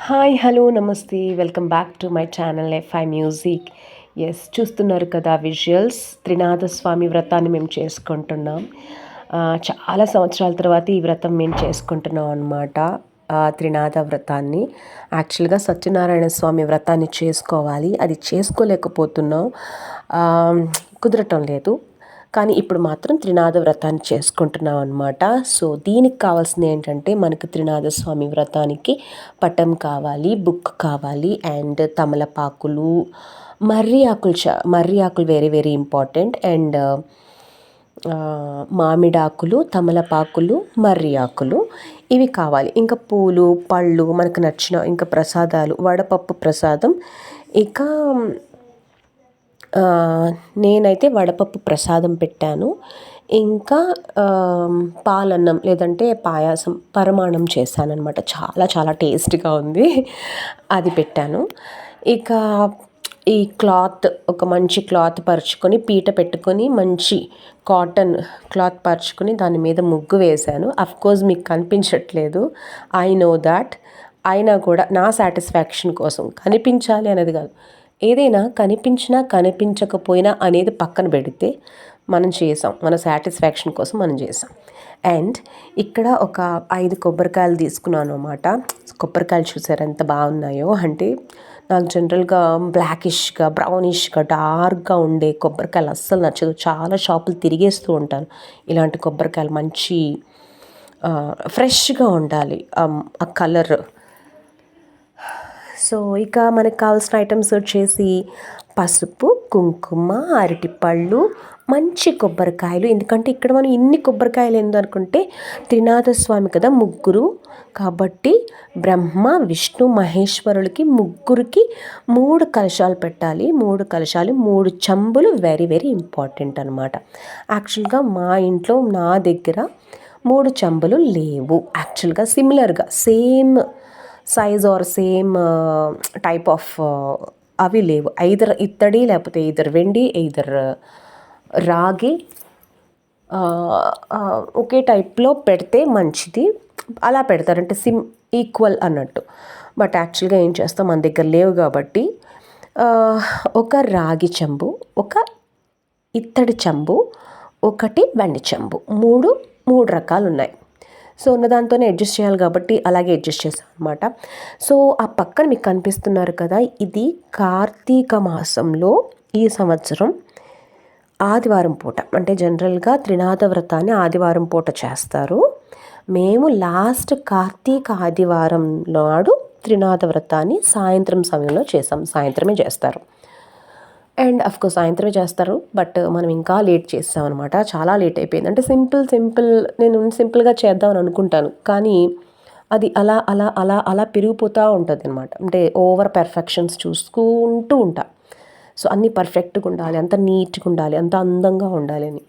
Hi hello నమస్తే. Welcome back to my channel FI music yes చూస్తున్నారు కదా visuals? Trinatha స్వామి వ్రతాన్ని మేము చేసుకుంటున్నాం. చాలా సంవత్సరాల తర్వాత ఈ వ్రతం మేము చేసుకుంటున్నాం అనమాట త్రినాథ వ్రతాన్ని. యాక్చువల్గా సత్యనారాయణ స్వామి వ్రతాన్ని చేసుకోవాలి. అది చేసుకోలేకపోతున్నాం. కుదరటం లేదు. కానీ ఇప్పుడు మాత్రం త్రినాథ వ్రతాన్ని చేసుకుంటున్నాం అనమాట సో దీనికి కావాల్సింది ఏంటంటే మనకు త్రినాథ స్వామి వ్రతానికి పటం కావాలి బుక్ కావాలి అండ్ తమలపాకులు మర్రి ఆకులు చ మర్రి ఆకులు వెరీ వెరీ ఇంపార్టెంట్ అండ్ మామిడాకులు తమలపాకులు మర్రి ఆకులు ఇవి కావాలి. ఇంకా పూలు పళ్ళు మనకు నచ్చిన ఇంకా ప్రసాదాలు వడపప్పు ప్రసాదం ఇక నేనైతే వడపప్పు ప్రసాదం పెట్టాను. ఇంకా పాలన్నం లేదంటే పాయాసం పరమాణం చేశానన్నమాట. చాలా చాలా టేస్ట్గా ఉంది. అది పెట్టాను. ఇక ఈ క్లాత్ ఒక మంచి క్లాత్ పరుచుకొని పీట పెట్టుకొని మంచి కాటన్ క్లాత్ పరుచుకొని దాని మీద ముగ్గు వేశాను. కోర్స్ మీకు కనిపించట్లేదు. I know that. అయినా కూడా నా సాటిస్ఫాక్షన్ కోసం. కనిపించాలి అనేది కాదు. ఏదైనా కనిపించినా కనిపించకపోయినా అనేది పక్కన పెడితే మనం చేసాం. మన సాటిస్ఫాక్షన్ కోసం మనం చేసాం. అండ్ ఇక్కడ ఒక ఐదు కొబ్బరికాయలు తీసుకున్నాను అనమాట కొబ్బరికాయలు చూసారు ఎంత బాగున్నాయో? అంటే నాకు జనరల్గా బ్లాకిష్గా బ్రౌనిష్గా డార్క్గా ఉండే కొబ్బరికాయలు అస్సలు నచ్చదు. చాలా షాపులు తిరిగేస్తూ ఉంటాను ఇలాంటి కొబ్బరికాయలు మంచి ఫ్రెష్గా ఉండాలి. ఆ కలర్ సో ఇక మనకు కావాల్సిన ఐటమ్స్ వచ్చేసి పసుపు కుంకుమ అరటిపళ్ళు మంచి కొబ్బరికాయలు. ఎందుకంటే ఇక్కడ మనం ఇన్ని కొబ్బరికాయలు ఏందనుకుంటే త్రినాథ స్వామి కదా ముగ్గురు. కాబట్టి బ్రహ్మ విష్ణు మహేశ్వరులకి ముగ్గురికి మూడు కలశాలు పెట్టాలి. మూడు కలశాలు మూడు చంబులు వెరీ వెరీ ఇంపార్టెంట్ అనమాట యాక్చువల్గా మా ఇంట్లో నా దగ్గర మూడు చంబులు లేవు. యాక్చువల్గా సిమిలర్గా same size or same type of అవి లేవు. ఐదర్ ఇత్తడి లేకపోతే ఇద్దరు వెండి ఇద్దరు uh, రాగి ఒకే టైప్లో పెడితే మంచిది. అలా పెడతారంటే సిమ్ ఈక్వల్ అన్నట్టు. బట్ యాక్చువల్గా ఏం చేస్తాం? మన దగ్గర లేవు కాబట్టి ఒక రాగి చెంబు ఒక ఇత్తడి చెంబు ఒకటి వెండి చెంబు. మూడు మూడు రకాలు ఉన్నాయి సో ఉన్న దాంతోనే అడ్జస్ట్ చేయాలి కాబట్టి అలాగే అడ్జస్ట్ చేశాను అనమాట సో ఆ పక్కన మీకు కనిపిస్తున్నారు కదా ఇది కార్తీక మాసంలో ఈ సంవత్సరం ఆదివారం పూట. అంటే జనరల్గా త్రినాథ వ్రతాన్ని ఆదివారం పూట చేస్తారు. మేము లాస్ట్ కార్తీక ఆదివారం నాడు త్రినాథ వ్రతాన్ని సాయంత్రం సమయంలో చేసాం. సాయంత్రమే చేస్తారు. అండ్ అఫ్కోర్స్ సాయంత్రమే చేస్తారు బట్ మనం ఇంకా లేట్ చేస్తాం అనమాట చాలా లేట్ అయిపోయింది. అంటే సింపుల్ సింపుల్ నేను సింపుల్గా చేద్దామని అనుకుంటాను. కానీ అది అలా అలా అలా అలా పెరిగిపోతూ ఉంటుంది అనమాట అంటే ఓవర్ పెర్ఫెక్షన్స్ చూసుకుంటూ ఉంటా. సో అన్నీ పర్ఫెక్ట్గా ఉండాలి అంత నీట్గా ఉండాలి అంత అందంగా ఉండాలి అని.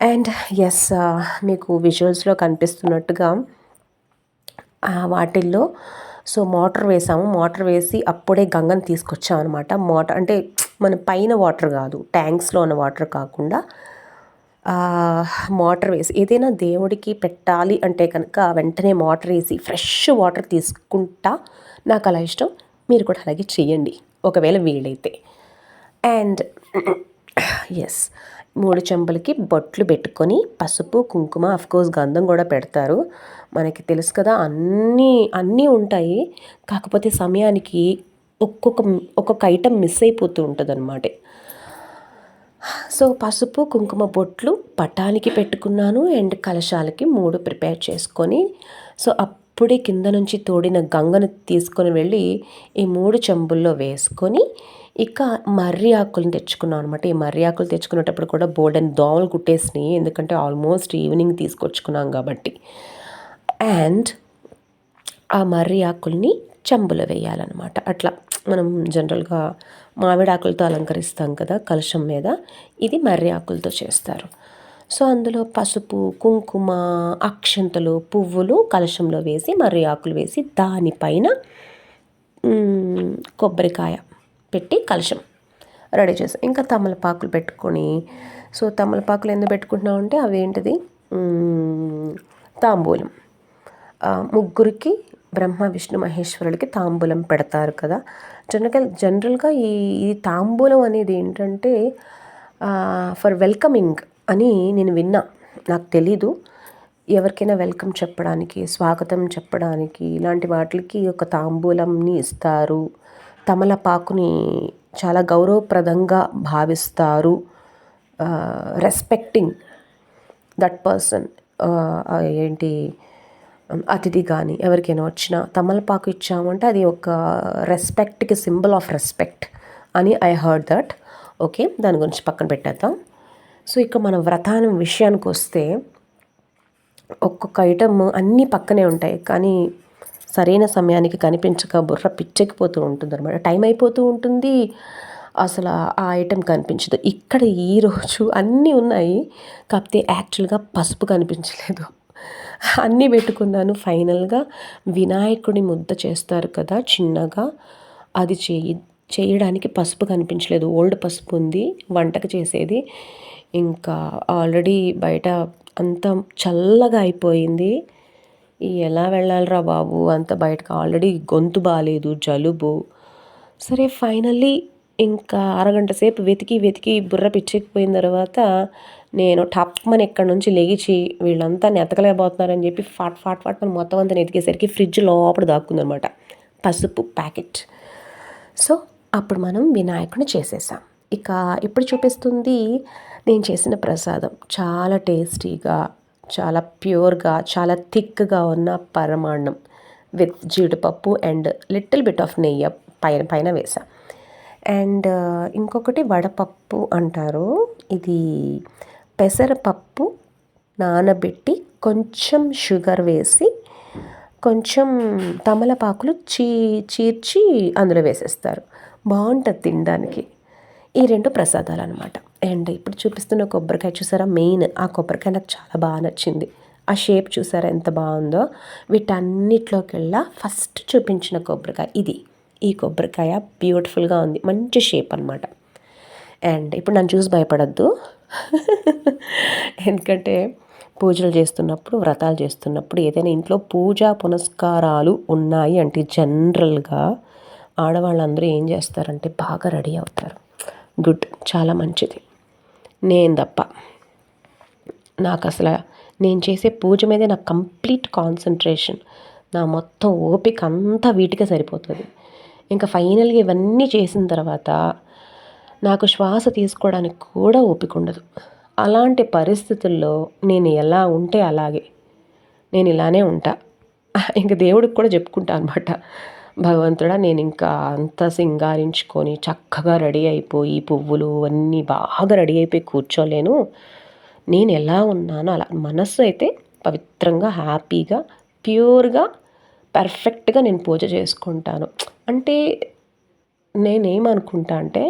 అండ్ ఎస్ మీకు విజువల్స్లో కనిపిస్తున్నట్టుగా వాటిల్లో సో మోటార్ వేసాము. మోటార్ వేసి అప్పుడే గంగను తీసుకొచ్చామన్నమాట. మోటార్ అంటే మన పైన వాటర్ కాదు ట్యాంక్స్లో ఉన్న వాటర్ కాకుండా మోటర్ మోటార్ వేసి ఏదైనా దేవుడికి పెట్టాలి అంటే కనుక వెంటనే మోటార్ వేసి ఫ్రెష్ వాటర్ తీసుకుంటా నాకు అలా ఇష్టం. మీరు కూడా అలాగే చేయండి. ఒకవేళ వీలైతే. అండ్ ఎస్ మూడు చెంబులకి బొట్లు పెట్టుకొని పసుపు కుంకుమ అఫ్కోర్స్ గంధం కూడా పెడతారు. మనకి తెలుసు కదా అన్నీ అన్నీ ఉంటాయి. కాకపోతే సమయానికి ఒక్కొక్క ఒక్కొక్క ఐటెం మిస్ అయిపోతూ ఉంటుంది అనమాట సో పసుపు కుంకుమ బొట్లు పటానికి పెట్టుకున్నాను అండ్ కలశాలకి మూడు ప్రిపేర్ చేసుకొని సో అప్పుడే కింద నుంచి తోడిన గంగను తీసుకొని వెళ్ళి ఈ మూడు చెంబుల్లో వేసుకొని ఇక మర్రి ఆకులను తెచ్చుకున్నాను అనమాట ఈ మర్రి ఆకులు తెచ్చుకునేటప్పుడు కూడా బోల్డెన్ దోమలు కుట్టేసినాయి ఎందుకంటే ఆల్మోస్ట్ ఈవినింగ్ తీసుకొచ్చుకున్నాం కాబట్టి. అండ్ ఆ మర్రి ఆకుల్ని చెంబులో వేయాలన్నమాట. అట్లా మనం జనరల్గా మామిడాకులతో అలంకరిస్తాం కదా కలశం మీద. ఇది మర్రి ఆకులతో చేస్తారు. సో అందులో పసుపు కుంకుమ అక్షంతలు పువ్వులు కలశంలో వేసి మర్రి ఆకులు వేసి దానిపైన కొబ్బరికాయ పెట్టి కలశం రెడీ చేస్తాం ఇంకా తమలపాకులు పెట్టుకొని. సో తమలపాకులు ఎందుకు పెట్టుకుంటున్నాం అంటే అవి ఏంటిది తాంబూలం. ముగ్గురికి బ్రహ్మ విష్ణు మహేశ్వరులకి తాంబూలం పెడతారు కదా. జనరల్ జనరల్గా ఈ ఈ తాంబూలం అనేది ఏంటంటే ఫర్ వెల్కమింగ్ అని నేను విన్నా. నాకు తెలీదు. ఎవరికైనా వెల్కమ్ చెప్పడానికి స్వాగతం చెప్పడానికి ఇలాంటి వాటికి ఒక తాంబూలంని ఇస్తారు. తమలపాకుని చాలా గౌరవప్రదంగా భావిస్తారు. రెస్పెక్టింగ్ దట్ పర్సన్ ఏంటి అతిథి కానీ ఎవరికైనా వచ్చినా తమలపాకు ఇచ్చామంటే అది ఒక రెస్పెక్ట్కి సింబల్ ఆఫ్ రెస్పెక్ట్ అని ఐ హర్డ్ దట్ ఓకే దాని గురించి పక్కన పెట్టేద్దాం. సో ఇక మన వ్రతానం విషయానికి వస్తే ఒక్కొక్క ఐటమ్ అన్నీ పక్కనే ఉంటాయి కానీ సరైన సమయానికి కనిపించక బుర్ర పిచ్చెక్కిపోతూ ఉంటుంది అనమాట టైం అయిపోతూ ఉంటుంది అసలు ఆ ఐటెం కనిపించదు. ఇక్కడ ఈరోజు అన్నీ ఉన్నాయి కాకపోతే యాక్చువల్గా పసుపు కనిపించలేదు. అన్నీ పెట్టుకున్నాను. ఫైనల్గా వినాయకుడి ముద్ద చేస్తారు కదా చిన్నగా. అది చేయి చేయడానికి పసుపు కనిపించలేదు. ఓల్డ్ పసుపు ఉంది. వంటకు చేసేది. ఇంకా ఆల్రెడీ బయట అంత చల్లగా అయిపోయింది. ఎలా వెళ్ళాలిరా బాబు? అంత బయటకు ఆల్రెడీ గొంతు బాగాలేదు జలుబు. సరే ఫైనల్లీ ఇంకా అరగంట సేపు వెతికి వెతికి బుర్ర పిచ్చెక్కిపోయిన తర్వాత నేను టప్మని ఎక్కడి నుంచి లేచి వీళ్ళంతా నెతకలేకపోతున్నారని చెప్పి ఫాట్ ఫాట్ ఫాట్ మనం మొత్తం అంతా నెతికేసరికి ఫ్రిడ్జ్ లోపల దాక్కుందనమాట. పసుపు ప్యాకెట్. సో అప్పుడు మనం వినాయకుడిని చేసేసాం. ఇక ఇప్పుడు చూపిస్తుంది నేను చేసిన ప్రసాదం. చాలా టేస్టీగా చాలా ప్యూర్గా చాలా థిక్గా ఉన్న పరమాన్నం విత్ జీడిపప్పు అండ్ లిటిల్ బిట్ ఆఫ్ నెయ్యి పైన పైన వేసా అండ్ ఇంకొకటి వడపప్పు అంటారు. ఇది పెసరపప్పు నానబెట్టి కొంచెం షుగర్ వేసి కొంచెం తమలపాకులు చీ చీర్చి అందులో వేసేస్తారు. బాగుంటుంది తినడానికి. ఈ రెండు ప్రసాదాలు అనమాట అండ్ ఇప్పుడు చూపిస్తున్న కొబ్బరికాయ చూసారా? మెయిన్ ఆ కొబ్బరికాయ నాకు చాలా బాగా నచ్చింది. ఆ షేప్ చూసారా? ఎంత బాగుందో. వీటన్నిటిలోకెల్లా ఫస్ట్ చూపించిన కొబ్బరికాయ ఇది. ఈ కొబ్బరికాయ బ్యూటిఫుల్గా ఉంది. మంచి షేప్ అనమాట అండ్ ఇప్పుడు నన్ను చూసి భయపడద్దు. ఎందుకంటే పూజలు చేస్తున్నప్పుడు వ్రతాలు చేస్తున్నప్పుడు ఏదైనా ఇంట్లో పూజా పునస్కారాలు ఉన్నాయి అంటే జనరల్గా ఆడవాళ్ళందరూ ఏం చేస్తారంటే బాగా రెడీ అవుతారు. గుడ్ చాలా మంచిది. నేను తప్ప. నాకు అసలు నేను చేసే పూజ మీదే నాకు కంప్లీట్ కాన్సన్ట్రేషన్ నా మొత్తం ఓపిక అంతా వీటికే సరిపోతుంది. ఇంకా ఫైనల్గా ఇవన్నీ చేసిన తర్వాత నాకు శ్వాస తీసుకోవడానికి కూడా ఓపిక ఉండదు. అలాంటి పరిస్థితుల్లో నేను ఎలా ఉంటే అలాగే నేను ఇలానే ఉంటా. ఇంకా దేవుడికి కూడా చెప్పుకుంటా అనమాట భగవంతుడా నేను ఇంకా అంత సింగారించుకొని చక్కగా రెడీ అయిపోయి పువ్వులు అన్నీ బాగా రెడీ అయిపోయి కూర్చోలేను. నేను ఎలా ఉన్నానో అలా మనస్సు అయితే పవిత్రంగా హ్యాపీగా ప్యూర్గా పర్ఫెక్ట్గా నేను పూజ చేసుకుంటాను. అంటే నేనేమనుకుంటా అంటే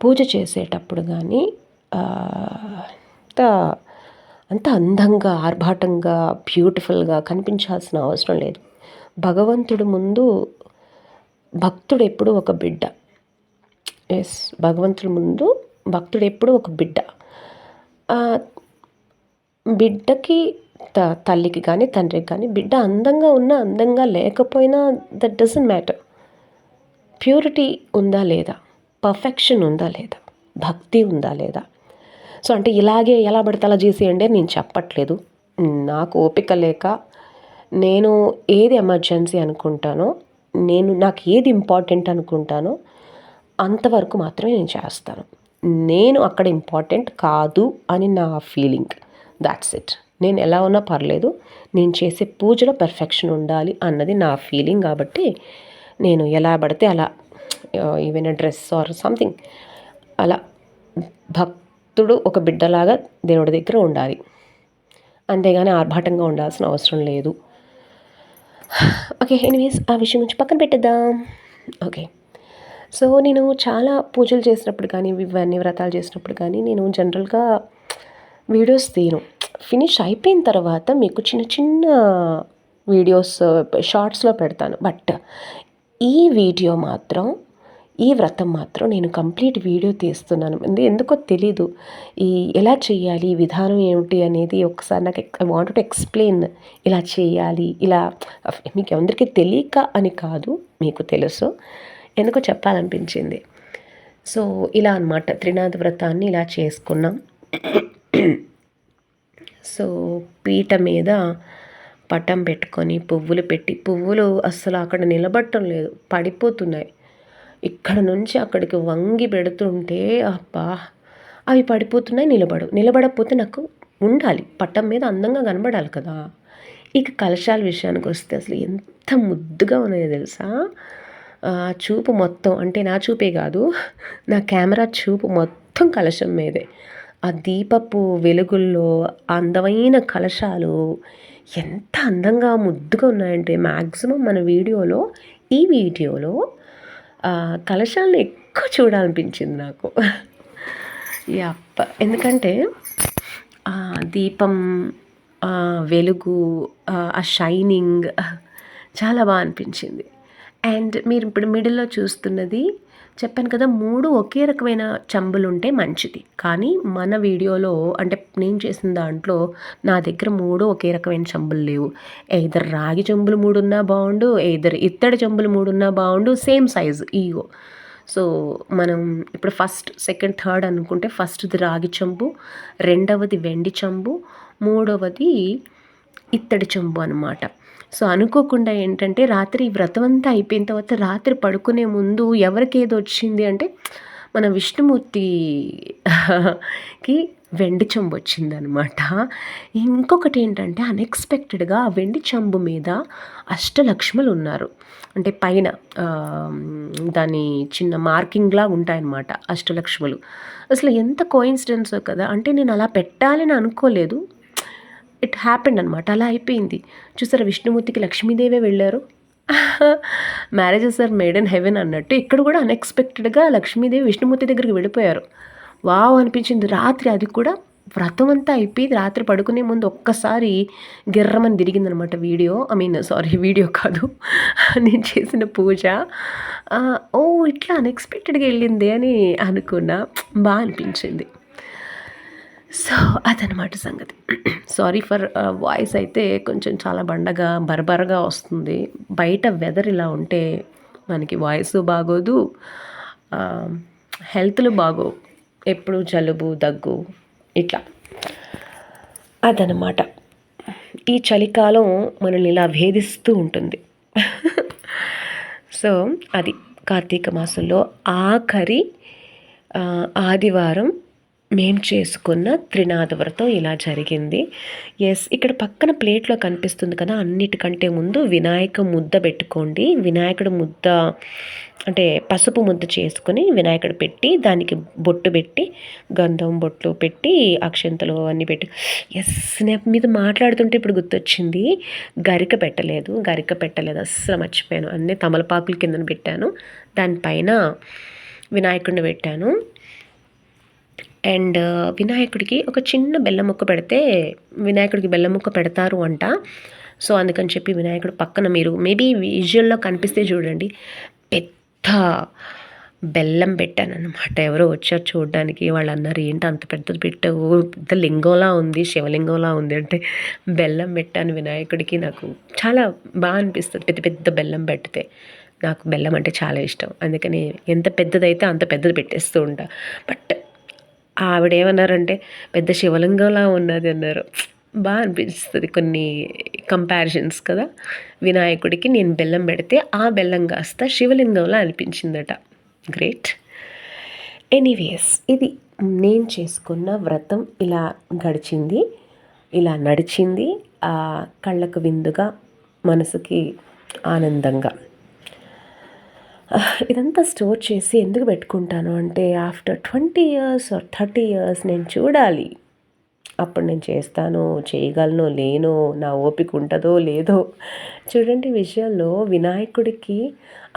పూజ చేసేటప్పుడు కానీ అంత అంత అందంగా ఆర్భాటంగా బ్యూటిఫుల్గా కనిపించాల్సిన అవసరం లేదు. భగవంతుడు ముందు భక్తుడు ఎప్పుడు ఒక బిడ్డ. ఎస్ భగవంతుడి ముందు భక్తుడు ఎప్పుడు ఒక బిడ్డ. బిడ్డకి త తల్లికి కానీ తండ్రికి కానీ బిడ్డ అందంగా ఉన్నా అందంగా లేకపోయినా దట్ డజంట్ మ్యాటర్ ప్యూరిటీ ఉందా లేదా? పర్ఫెక్షన్ ఉందా లేదా? భక్తి ఉందా లేదా? సో అంటే ఇలాగే ఎలా పడితే అలా చేసేయండి నేను చెప్పట్లేదు. నాకు ఓపిక లేక నేను ఏది ఎమర్జెన్సీ అనుకుంటానో నేను నాకు ఏది ఇంపార్టెంట్ అనుకుంటానో అంతవరకు మాత్రమే నేను చేస్తాను. నేను అక్కడ ఇంపార్టెంట్ కాదు అని నా ఫీలింగ్ దాట్స్ ఇట్ నేను ఎలా ఉన్నా పర్లేదు నేను చేసే పూజలో పర్ఫెక్షన్ ఉండాలి అన్నది నా ఫీలింగ్ కాబట్టి నేను ఎలా పడితే అలా ఈవెన్ డ్రెస్ ఆర్ సంథింగ్ అలా భక్తుడు ఒక బిడ్డలాగా దేవుడి దగ్గర ఉండాలి. అంతేగాని ఆర్భాటంగా ఉండాల్సిన అవసరం లేదు. ఓకే ఎనీవేస్ ఆ విషయం నుంచి పక్కన పెట్టేద్దాం. ఓకే సో నేను చాలా పూజలు చేసినప్పుడు కానీ ఇవన్నీ వ్రతాలు చేసినప్పుడు కానీ నేను జనరల్గా వీడియోస్ తీయను ఫినిష్ అయిపోయిన తర్వాత మీకు చిన్న చిన్న వీడియోస్ షార్ట్స్లో పెడతాను. బట్ ఈ వీడియో మాత్రం ఈ వ్రతం మాత్రం నేను కంప్లీట్ వీడియో తీస్తున్నాను. ఎందుకో తెలీదు. ఈ ఎలా చేయాలి ఈ విధానం ఏమిటి అనేది ఒకసారి నాకు ఐ వాంట్ టు ఎక్స్ప్లెయిన్ ఇలా చేయాలి ఇలా మీకు అందరికీ తెలియక అని కాదు మీకు తెలుసు. ఎందుకో చెప్పాలనిపించింది. సో ఇలా అనమాట త్రినాథ వ్రతాన్ని ఇలా చేసుకున్నాం. సో పీట మీద పటం పెట్టుకొని పువ్వులు పెట్టి పువ్వులు అస్సలు అక్కడ నిలబట్టం లేదు పడిపోతున్నాయి. ఇక్కడ నుంచి అక్కడికి వంగి పెడుతుంటే అబ్బా అవి పడిపోతున్నాయి నిలబడు నిలబడకపోతే నాకు ఉండాలి పట్టం మీద అందంగా కనబడాలి కదా. ఇక కలశాల విషయానికి వస్తే అసలు ఎంత ముద్దుగా ఉన్నాయో తెలుసా? చూపు మొత్తం అంటే నా చూపే కాదు నా కెమెరా చూపు మొత్తం కలశం మీదే. ఆ దీపపు వెలుగుల్లో అందమైన కలశాలు ఎంత అందంగా ముద్దుగా ఉన్నాయంటే మ్యాక్సిమం మన వీడియోలో ఈ వీడియోలో కలశాలను ఎక్కువ చూడాలనిపించింది నాకు. యప్ప ఎందుకంటే దీపం వెలుగు ఆ షైనింగ్ చాలా బాగా అనిపించింది. అండ్ మీరు ఇప్పుడు మిడిల్లో చూస్తున్నది చెప్పాను కదా మూడు ఒకే రకమైన చెంబులు ఉంటే మంచిది. కానీ మన వీడియోలో అంటే నేను చేసిన దాంట్లో నా దగ్గర మూడు ఒకే రకమైన చెంబులు లేవు. ఇద్దరు రాగి చెంబులు మూడు ఉన్నా బాగుండు ఇద్దరు ఇత్తడి చెంబులు మూడు ఉన్నా బాగుండు సేమ్ సైజు ఈగో. సో మనం ఇప్పుడు ఫస్ట్ సెకండ్ థర్డ్ అనుకుంటే ఫస్ట్ది రాగి చెంబు రెండవది వెండి చెంబు మూడవది ఇత్తడి చెంబు అనమాట సో అనుకోకుండా ఏంటంటే రాత్రి వ్రతం అంతా అయిపోయిన తర్వాత రాత్రి పడుకునే ముందు ఎవరికి ఏదో వచ్చింది అంటే మన విష్ణుమూర్తికి వెండి చెంబు వచ్చిందనమాట. ఇంకొకటి ఏంటంటే అన్ఎక్స్పెక్టెడ్గా ఆ వెండి చెంబు మీద అష్టలక్ష్ములు ఉన్నారు. అంటే పైన దాని చిన్న మార్కింగ్లా ఉంటాయన్నమాట అష్టలక్ష్ములు. అసలు ఎంత కోయిన్సిడెన్సో కదా? అంటే నేను అలా పెట్టాలని అనుకోలేదు. ఇట్ హ్యాపెండ్ అనమాట అలా అయిపోయింది. చూసారా విష్ణుమూర్తికి లక్ష్మీదేవే వెళ్ళారు? Marriages are made in heaven అన్నట్టు ఇక్కడ కూడా అన్ఎక్స్పెక్టెడ్గా లక్ష్మీదేవి విష్ణుమూర్తి దగ్గరికి వెళ్ళిపోయారు. వావ్ అనిపించింది. రాత్రి అది కూడా వ్రతం అంతా అయిపోయింది. రాత్రి పడుకునే ముందు ఒక్కసారి గిర్రమని తిరిగిందనమాట video. I mean sorry video కాదు. నేను చేసిన పూజ. ఓ ఇట్లా అన్ఎక్స్పెక్టెడ్గా వెళ్ళింది అని అనుకున్నా. బాగా అనిపించింది. సో అదనమాట సంగతి. సారీ ఫర్ వాయిస్ అయితే కొంచెం చాలా బండగా బరబరగా వస్తుంది. బయట వెదర్ ఇలా ఉంటే మనకి వాయిస్ బాగోదు. హెల్త్లు బాగోవు. ఎప్పుడు జలుబు దగ్గు ఇట్లా. అదనమాట ఈ చలికాలం మనల్ని ఇలా భేదిస్తూ ఉంటుంది. సో అది కార్తీక మాసంలో ఆఖరి ఆదివారం మేం చేసుకున్న త్రినాథ వ్రతం ఇలా జరిగింది. ఎస్ ఇక్కడ పక్కన ప్లేట్లో కనిపిస్తుంది కదా అన్నిటికంటే ముందు వినాయక ముద్ద పెట్టుకోండి. వినాయకుడు ముద్ద అంటే పసుపు ముద్ద చేసుకొని వినాయకుడు పెట్టి దానికి బొట్టు పెట్టి గంధం బొట్లు పెట్టి అక్షంతలు అన్నీ పెట్టి. ఎస్ నేను మీద మాట్లాడుతుంటే ఇప్పుడు గుర్తొచ్చింది గరిక పెట్టలేదు గరిక పెట్టలేదు అస్సలు మర్చిపోయాను. అన్నీ తమలపాకుల కిందన పెట్టాను. దానిపైన వినాయకుడిని పెట్టాను. అండ్ వినాయకుడికి ఒక చిన్న బెల్లం ముక్క పెడితే వినాయకుడికి బెల్లం ముక్క పెడతారు అంట. సో అందుకని చెప్పి వినాయకుడు పక్కన మీరు మేబీ విజువల్లో కనిపిస్తే చూడండి. పెద్ద బెల్లం పెట్టాను అనమాట ఎవరో వచ్చారు చూడడానికి వాళ్ళు అన్నారు ఏంటి అంత పెద్దది పెట్టవు పెద్ద లింగంలా ఉంది శివలింగంలా ఉంది అంటే బెల్లం పెట్టాను వినాయకుడికి నాకు. చాలా బాగా అనిపిస్తుంది పెద్ద పెద్ద బెల్లం పెడితే. నాకు బెల్లం అంటే చాలా ఇష్టం. అందుకని ఎంత పెద్దదైతే అంత పెద్దది పెట్టేస్తూ ఉంటా. బట్ ఆవిడ ఏమన్నారంటే పెద్ద శివలింగంలా ఉన్నది అన్నారు. బాగా అనిపిస్తుంది కొన్ని కంపారిజన్స్ కదా. వినాయకుడికి నేను బెల్లం పెడితే ఆ బెల్లం కాస్త శివలింగంలా అనిపించిందట. గ్రేట్ ఎనీవేస్ ఇది నేను చేసుకున్న వ్రతం ఇలా గడిచింది. ఇలా నడిచింది. కళ్ళకు విందుగా మనసుకి ఆనందంగా. ఇదంతా స్టోర్ చేసి ఎందుకు పెట్టుకుంటాను అంటే after twenty years or thirty years నేను చూడాలి. అప్పుడు నేను చేస్తాను చేయగలను లేను నా ఓపిక ఉంటుందో లేదో. చూడండి విషయంలో వినాయకుడికి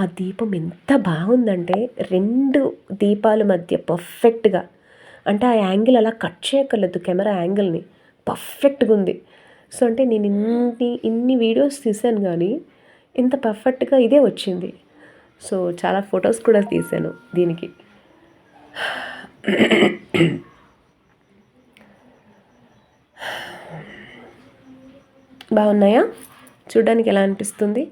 ఆ దీపం ఎంత బాగుందంటే రెండు దీపాల మధ్య పర్ఫెక్ట్గా అంటే ఆ యాంగిల్ అలా కట్ చేయక్కర్లేదు కెమెరా యాంగిల్ని పర్ఫెక్ట్గా ఉంది. సో అంటే నేను ఇన్ని ఇన్ని వీడియోస్ తీసాను కానీ ఇంత పర్ఫెక్ట్గా ఇదే వచ్చింది. సో చాలా ఫొటోస్ కూడా తీశాను దీనికి. బాగున్నాయా? చూడడానికి ఎలా అనిపిస్తుంది?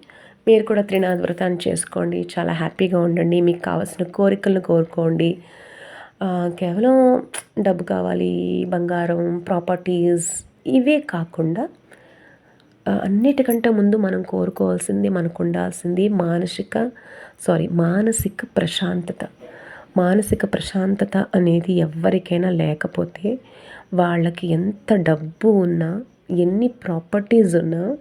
మీరు కూడా త్రినాథ వ్రతాన్ని చేసుకోండి చాలా హ్యాపీగా ఉండండి మీకు కావాల్సిన కోరికలను కోరుకోండి. కేవలం డబ్బు కావాలి బంగారం ప్రాపర్టీస్ ఇవే కాకుండా అన్నిటికంటే ముందు మనం కోరుకోవాల్సింది మనకు ఉండాల్సింది మానసిక సారీ మానసిక ప్రశాంతత. మానసిక ప్రశాంతత అనేది ఎవరికైనా లేకపోతే వాళ్ళకి ఎంత డబ్బు ఉన్నా ఎన్ని ప్రాపర్టీస్ ఉన్నా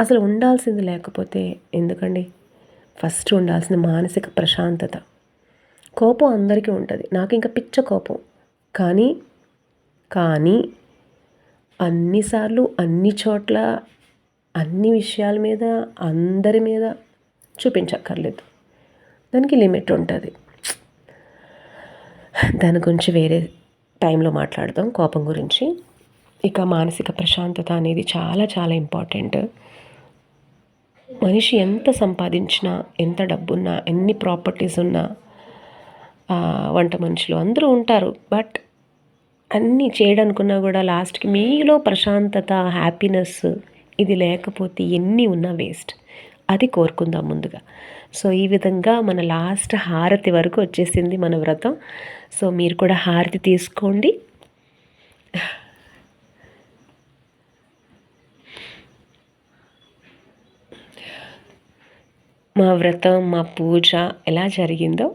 అసలు ఉండాల్సింది లేకపోతే ఎందుకండి? ఫస్ట్ ఉండాల్సిన మానసిక ప్రశాంతత. కోపం అందరికీ ఉంటుంది. నాకు ఇంకా పిచ్చ కోపం. కానీ కానీ అన్నిసార్లు అన్ని చోట్ల అన్ని విషయాల మీద అందరి మీద చూపించక్కర్లేదు. దానికి లిమిట్ ఉంటుంది. దాని గురించి వేరే టైంలో మాట్లాడదాం కోపం గురించి. ఇక మానసిక ప్రశాంతత అనేది చాలా చాలా ఇంపార్టెంట్. మనిషి ఎంత సంపాదించినా ఎంత డబ్బున్నా ఎన్ని ప్రాపర్టీస్ ఉన్నా వంట మనుషులు అందరూ ఉంటారు. బట్ అన్నీ చేయడానుకున్నా కూడా లాస్ట్కి మీలో ప్రశాంతత హ్యాపీనెస్ ఇది లేకపోతే ఎన్ని ఉన్నా వేస్ట్ అది కోరుకుందాం ముందుగా. సో ఈ విధంగా మన లాస్ట్ హారతి వరకు వచ్చేసింది మన వ్రతం. సో మీరు కూడా హారతి తీసుకోండి. మా వ్రతం మా పూజ ఎలా జరిగిందో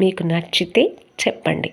మీకు నచ్చితే చెప్పండి.